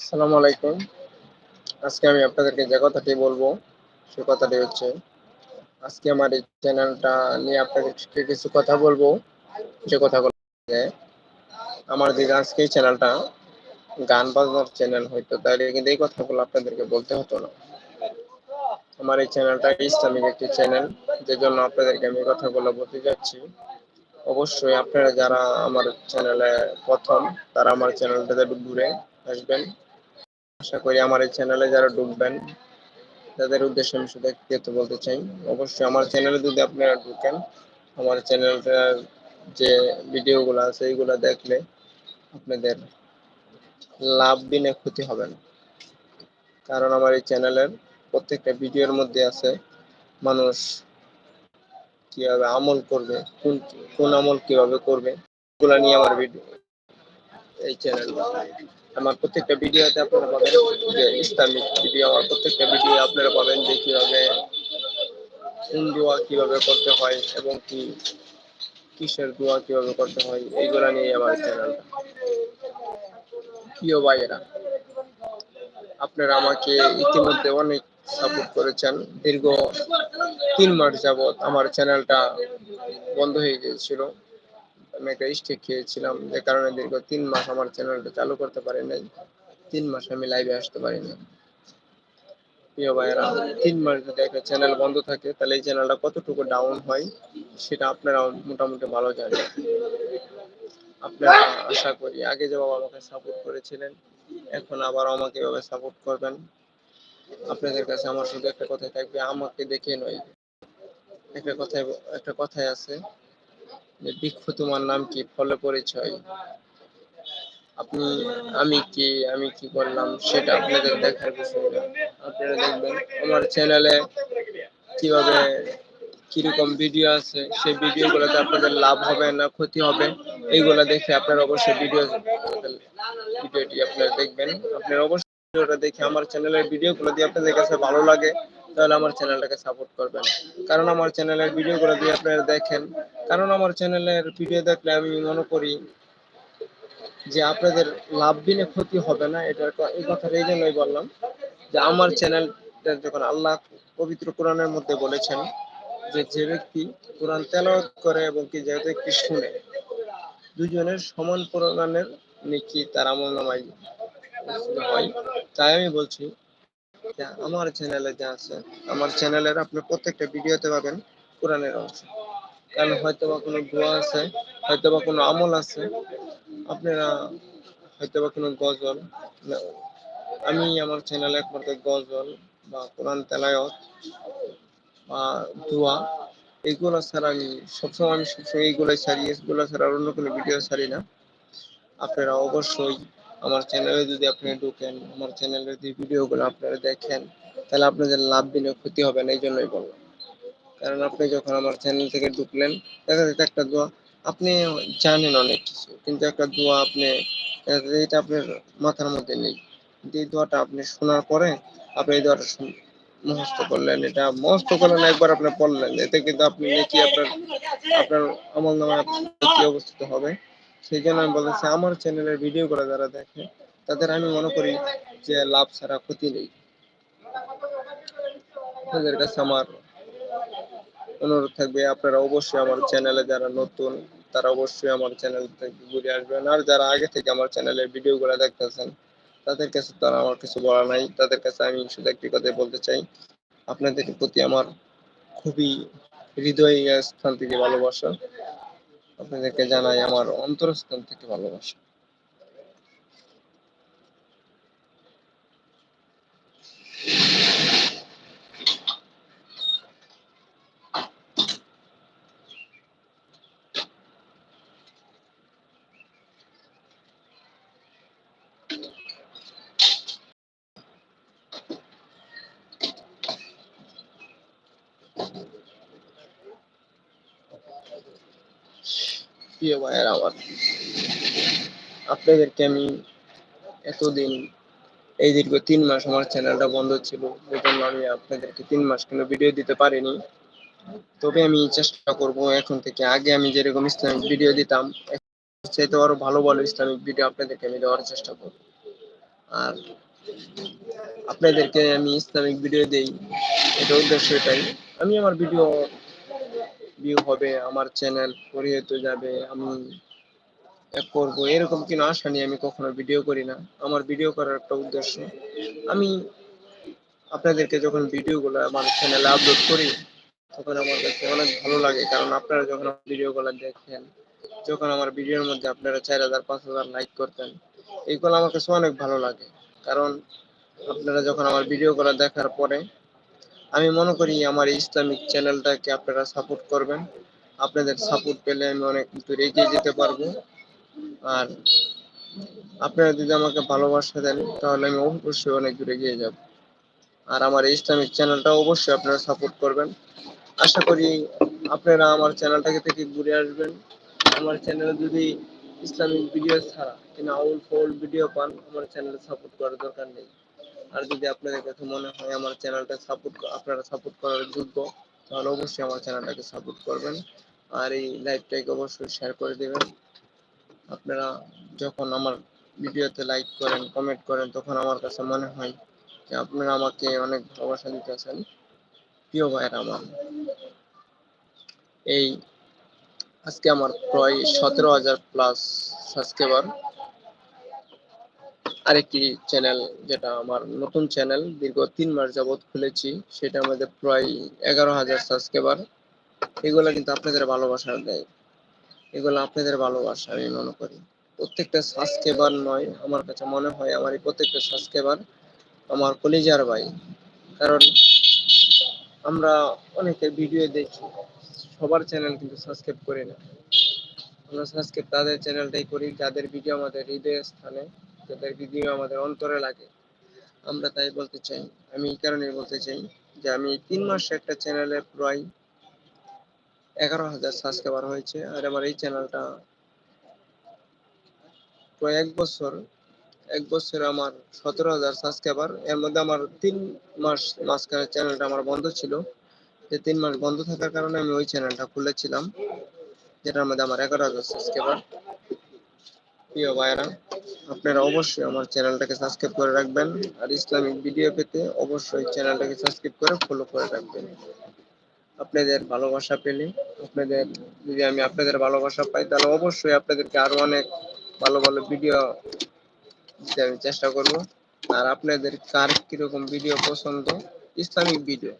আসসালামু আলাইকুম। আজকে আমি আপনাদেরকে যে কথাটি বলব, সে কথাটি হচ্ছে, আজকে আমার এই চ্যানেলটা নিয়ে আপনাদেরকে কিছু কথা বলব। যে কথাগুলো আমার দিকে আজকে এই চ্যানেলটা গান বাজনার চ্যানেল হইতো, তাহলে কিন্তু এই কথাগুলো আপনাদেরকে বলতে হতো না। আমার এই চ্যানেলটা ইসলামিক একটি চ্যানেল, যে জন্য আপনাদেরকে আমি কথাগুলো বলতে যাচ্ছি। অবশ্যই আপনারা যারা আমার চ্যানেলে প্রথম, তারা আমার চ্যানেলটাতে ঘুরে আসবেন। আশা করি আমার এই চ্যানেলে যারা ঢুকবেন, তাদের উদ্দেশ্যে আমি শুধু একটু বলতে চাই। অবশ্যই আমার চ্যানেলে যদি আপনারা ঢুকেন, আমার চ্যানেলটার যে ভিডিওগুলো আছে, এইগুলো দেখলে আপনাদের লাভ বিনে ক্ষতি হবে না। কারণ আমার এই চ্যানেলের প্রত্যেকটা ভিডিওর মধ্যে আছে, মানুষ কীভাবে আমল করবে, কোন কোন আমল কীভাবে করবে, এগুলো নিয়ে আমার ভিডিও, এই চ্যানেল আমার প্রত্যেকটা ভিডিওতে আপনারা পাবেন যে ইসলামিক ভিডিও, আমার প্রত্যেকটা ভিডিও আপনারা পাবেন যে কীভাবে দোয়া কীভাবে করতে হয় এবং কি কিসের দোয়া কীভাবে করতে হয়, এইগুলা নিয়ে আমার চ্যানেলটা প্রিয় ভাইয়েরা, আপনারা আমাকে ইতিমধ্যে অনেক সাপোর্ট করেছেন। দীর্ঘ তিন মাস যাবৎ আমার চ্যানেলটা বন্ধ হয়ে গিয়েছিল। আমি একটা স্টেক খেয়েছিলাম, যে কারণে দীর্ঘ তিন মাস আমার চ্যানেলটা চালু করতে পারি নাই। তিন মাস আমি লাইভে আসতে পারি না প্রিয় ভাইয়েরা, তিন মাস যদি একটা চ্যানেল বন্ধ থাকে, তাহলে এই চ্যানেলটা কতটুকু ডাউন হয়, সেটা আপনারা মোটামুটি ভালো জানেন। আপনারা আশা করি আগে যেভাবে আমাকে সাপোর্ট করেছিলেন, এখন আবার আমাকে এভাবে সাপোর্ট করবেন। আপনাদের কাছে আমার শুধু একটা কথাই থাকবে, আমাকে দেখে নয়, একটা কথায় একটা কথাই আছে। যে বৃক্ষ তোমার নাম কি? ফলে পরিচয়। আপনি, আমি কি আমি কি করলাম সেটা আপনাদের দেখার বিষয় না আপনারা দেখবেন, আমার চ্যানেলে কীভাবে, কীরকম ভিডিও আছে, সেই ভিডিওগুলোতে আপনাদের লাভ হবে না ক্ষতি হবে, এইগুলা দেখে আপনারা অবশ্যই ভিডিও ভিডিওটি আপনারা দেখবেন। আপনারা অবশ্যই ভিডিওটা দেখে আমার চ্যানেলের ভিডিওগুলো দিয়ে আপনাদের কাছে ভালো লাগে তাহলে আমার চ্যানেলটাকে সাপোর্ট করবেন। কারণ আমার চ্যানেলের ভিডিওগুলো দিয়ে আপনারা দেখেন, কারণ আমার চ্যানেলের ভিডিও দেখলে আমি মনে করি যে আপনাদের লাভ দিনে ক্ষতি হবে না এটার এই কথাটা এই জন্যই বললাম যে আমার চ্যানেলটা যখন আল্লাহ পবিত্র কোরআনের মধ্যে বলেছেন যে যে ব্যক্তি কোরআন তেলাওয়াত করে এবং কি যে ব্যক্তি শুনে, দুজনের সমান পরিমাণের নেকি তার আমল নামাই হয়। তাই আমি বলছি আমার চ্যানেলে যা আছে, আমার চ্যানেলের আপনি প্রত্যেকটা ভিডিওতে পাবেন কোরআনের অংশ। কারণ হয়তো বা কোনো দোয়া আছে হয়তো বা কোনো আমল আছে, আপনারা হয়তো বা কোনো গজল আমি আমার চ্যানেলে একমাত্র গজল বা কোরআন তেলায়ত বা দোয়া এইগুলো ছাড়া আমি সবসময় আমি সবসময় এইগুলোই ছাড়ি, এগুলো ছাড়া অন্য কোনো ভিডিও ছাড়ি না। আপনারা অবশ্যই আমার চ্যানেলে যদি আপনি ঢুকেন, আমার চ্যানেলের যে ভিডিওগুলো আপনারা দেখেন, তাহলে আপনাদের লাভ দিলে ক্ষতি হবে না এই জন্যই বললাম। কারণ আপনি যখন আমার চ্যানেল থেকে ঢুকলেন, দেখা যাচ্ছে একটা দোয়া, আপনি জানেন অনেক কিছু, কিন্তু একটা দোয়া আপনি এটা আপনার মাথার মধ্যে নেই। এই দোয়াটা আপনি শোনার পরে, আপনি এই দোয়াটা মুখস্থ করলেন, এটা মুখস্থ করলেন, একবার আপনি পড়লেন, এতে কিন্তু আপনি নাকি আপনার আপনার আমল নামায় কি অবস্থিত হবে। সেই জন্য আমি বলতেছি, আমার চ্যানেলের ভিডিওগুলো যারা দেখে, তাদের আমি মনে করি যে লাভ ছাড়া ক্ষতি নেই। আপনাদের কাছে আমার অনুরোধ থাকবে, আপনারা অবশ্যই আমার চ্যানেলে যারা নতুন, তারা অবশ্যই আমার চ্যানেল থেকে ঘুরে আসবেন। আর যারা আগে থেকে আমার চ্যানেলের ভিডিওগুলো দেখতেছেন, তাদের কাছে তো আমার কিছু বলা নাই। তাদের কাছে আমি শুধু একটি কথাই বলতে চাই, আপনাদের প্রতি আমার খুবই হৃদয় স্থান থেকে ভালোবাসা। আপনাদেরকে জানাই আমার অন্তরস্থান থেকে ভালোবাসা। প্রিয় ভাইয়ের আমার আপনাদেরকে আমি এতদিন, এই দীর্ঘ তিন মাস আমার চ্যানেলটা বন্ধ ছিল এই জন্য আমি আপনাদেরকে তিন মাস কোনো ভিডিও দিতে পারিনি। তবে আমি চেষ্টা করব এখন থেকে, আগে আমি যেরকম ইসলামিক ভিডিও দিতাম চাইতে আরও ভালো ভালো ইসলামিক ভিডিও আপনাদেরকে আমি দেওয়ার চেষ্টা করব। আর আপনাদেরকে আমি ইসলামিক ভিডিও দেই, এটা উদ্দেশ্য এটাই। আমি আমার ভিডিও ভিউ হবে, আমার চ্যানেল পরিহিত যাবে, আমি করব, এরকম কোনো আশা নিয়ে আমি কখনো ভিডিও করি না। আমার ভিডিও করার একটা উদ্দেশ্য, আমি আপনাদেরকে যখন ভিডিওগুলো আমার চ্যানেলে আপলোড করি, তখন আমার কাছে অনেক ভালো লাগে, কারণ আপনারা যখন আমার ভিডিওগুলো দেখেন, যখন আমার ভিডিওর মধ্যে আপনারা চার হাজার, পাঁচ হাজার লাইক করতেন এইগুলো আমার কাছে অনেক ভালো লাগে। কারণ আপনারা যখন আমার ভিডিওগুলো দেখার পরে আমি মনে করি আমার ইসলামিক চ্যানেলটাকে আপনারা সাপোর্ট করবেন। আপনাদের সাপোর্ট পেলে আমি অনেক দূর এগিয়ে যেতে পারব। আর আপনারা যদি আমাকে ভালোবাসা দেন, তাহলে আমি অবশ্যই অনেক দূরে এগিয়ে যাব। আর আমার ইসলামিক চ্যানেলটা অবশ্যই আপনারা সাপোর্ট করবেন। আশা করি আপনারা আমার চ্যানেলটাকে থেকে ঘুরে আসবেন। আমার চ্যানেলে যদি ইসলামিক ভিডিও ছাড়া কিনা আউল ফাউল ভিডিও পান, আমার চ্যানেলে সাপোর্ট করার দরকার নেই। আর যদি আপনাদের কাছে মনে হয় আমার চ্যানেলটা সাপোর্ট আপনারা সাপোর্ট করার যোগ্য, তাহলে অবশ্যই আমার চ্যানেলটাকে সাপোর্ট করবেন। আর এই লাইভটাকে অবশ্যই শেয়ার করে দেবেন। আপনারা যখন আমার ভিডিওতে লাইক করেন কমেন্ট করেন, তখন আমার কাছে মনে হয় যে আপনারা আমাকে অনেক ভালোবাসা দিতেছেন। প্রিয় ভাইয়ের আমার, এই আজকে আমার প্রায় সতেরো হাজার প্লাস সাবস্ক্রাইবার আরেকটি চ্যানেল যেটা আমার নতুন চ্যানেল দীর্ঘ তিন মাস যাবৎ খুলেছি, সেটা আমাদের প্রায় এগারো হাজার সাবস্ক্রাইবার এগুলো কিন্তু আপনাদের ভালোবাসা দেয়। এগুলো আপনাদের ভালোবাসা, আমি মনে করি। প্রত্যেকটা সাবস্ক্রাইবার নয়, আমার কাছে মনে হয় আমার এই প্রত্যেকটা সাবস্ক্রাইবার আমার কলিজার ভাই। কারণ আমরা অনেকে ভিডিও দেখি, সবার চ্যানেল কিন্তু সাবস্ক্রাইব করি না। আমরা সাবস্ক্রাইব তাদের চ্যানেলটাই করি, যাদের ভিডিও আমাদের হৃদয় স্থানে যাদের ভিডিও আমাদের অন্তরে লাগে। আমরা তাই বলতে চাই, আমি এই কারণে বলতে চাই যে আমি তিন মাস একটা চ্যানেলে প্রায় এগারো হাজার সাবস্ক্রাইবার হয়েছে, আর আমার এই চ্যানেলটা প্রায় এক বছর, এক বছরে আমার সতেরো হাজার সাবস্ক্রাইবার এর মধ্যে আমার তিন মাস মাঝখানে চ্যানেলটা আমার বন্ধ ছিল। যে তিন মাস বন্ধ থাকার কারণে আমি ওই চ্যানেলটা খুলেছিলাম, যেটার মধ্যে আমার এগারো হাজার সাবস্ক্রাইবার প্রিয় ভাইয়েরা আপনারা অবশ্যই আমার চ্যানেলটাকে সাবস্ক্রাইব করে রাখবেন। আর ইসলামিক ভিডিও পেতে অবশ্যই চ্যানেলটাকে সাবস্ক্রাইব করে ফলো করে রাখবেন। আপনাদের ভালোবাসা পেলে, আপনাদের যদি আমি আপনাদের ভালোবাসা পাই, তাহলে অবশ্যই আপনাদেরকে আরও অনেক ভালো ভালো ভিডিও দিতে আমি চেষ্টা করব। আর আপনাদের কার কীরকম ভিডিও পছন্দ? ইসলামিক ভিডিও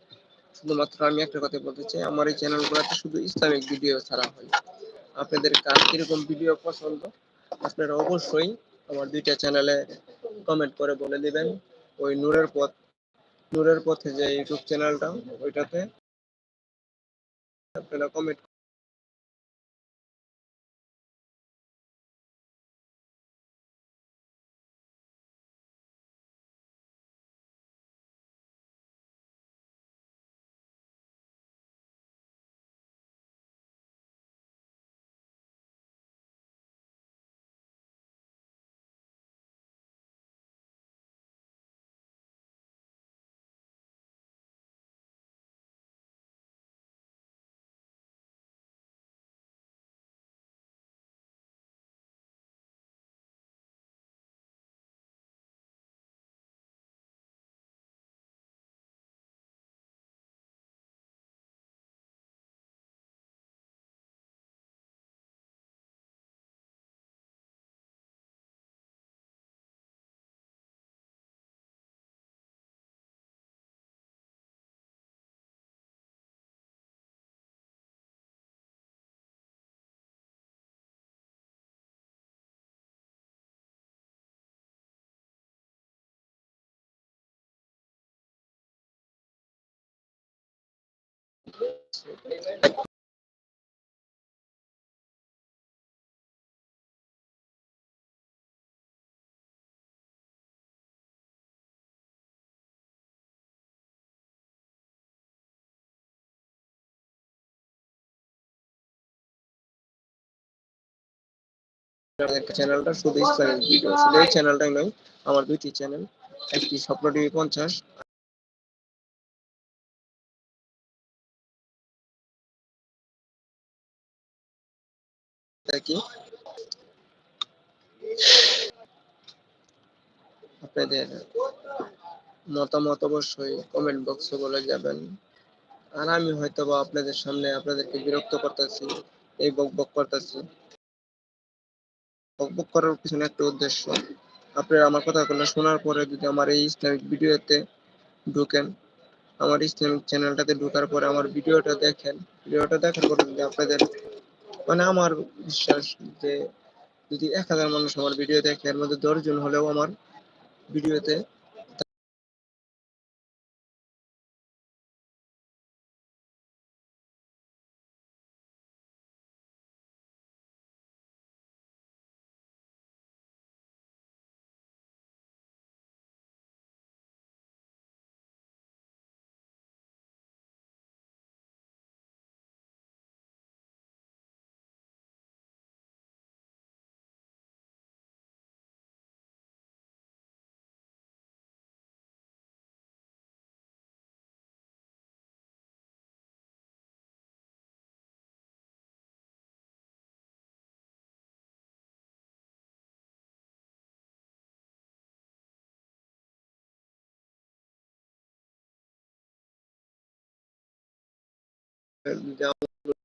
শুধুমাত্র আমি একটা কথা বলতে চাই, আমার এই চ্যানেলগুলোতে শুধু ইসলামিক ভিডিও ছাড়া হয় আপনাদের কার কীরকম ভিডিও পছন্দ? আপনারা অবশ্যই আমার দুইটা চ্যানেলে কমেন্ট করে বলে দিবেন। ওই নূরের পথ, নূরের পথে যে ইউটিউব চ্যানেলটা ওইটাতে আপনারা কমেন্ট চ্যানেলটা শুধু ইসলামিক ভিডিও, শুধু এই চ্যানেলটাই নয়, আমার দুইটি চ্যানেল, একটি স্বপ্ন টিভি পঞ্চাশ কি আপনাদের মতামত অবশ্যই কমেন্ট বক্সে বলে যাবেন। আর আমি হয়তো বা আপনাদের সামনে আপনাদেরকে বিরক্ত করতেছি, এই বক বক করতেছি। বক বক করার পিছনে একটা উদ্দেশ্য, আপনারা আমার কথাগুলো শোনার পরে যদি আমার এই ইসলামিক ভিডিওতে ঢুকেন, আমার ইসলামিক চ্যানেলটাতে ঢোকার পরে আমার ভিডিওটা দেখেন, ভিডিওটা দেখার পরে যদি আপনাদের মানে আমার বিশ্বাস যে যদি এক হাজার মানুষ আমার ভিডিও দেখে, এর মধ্যে দশজন হলেও আমার ভিডিওতে যদি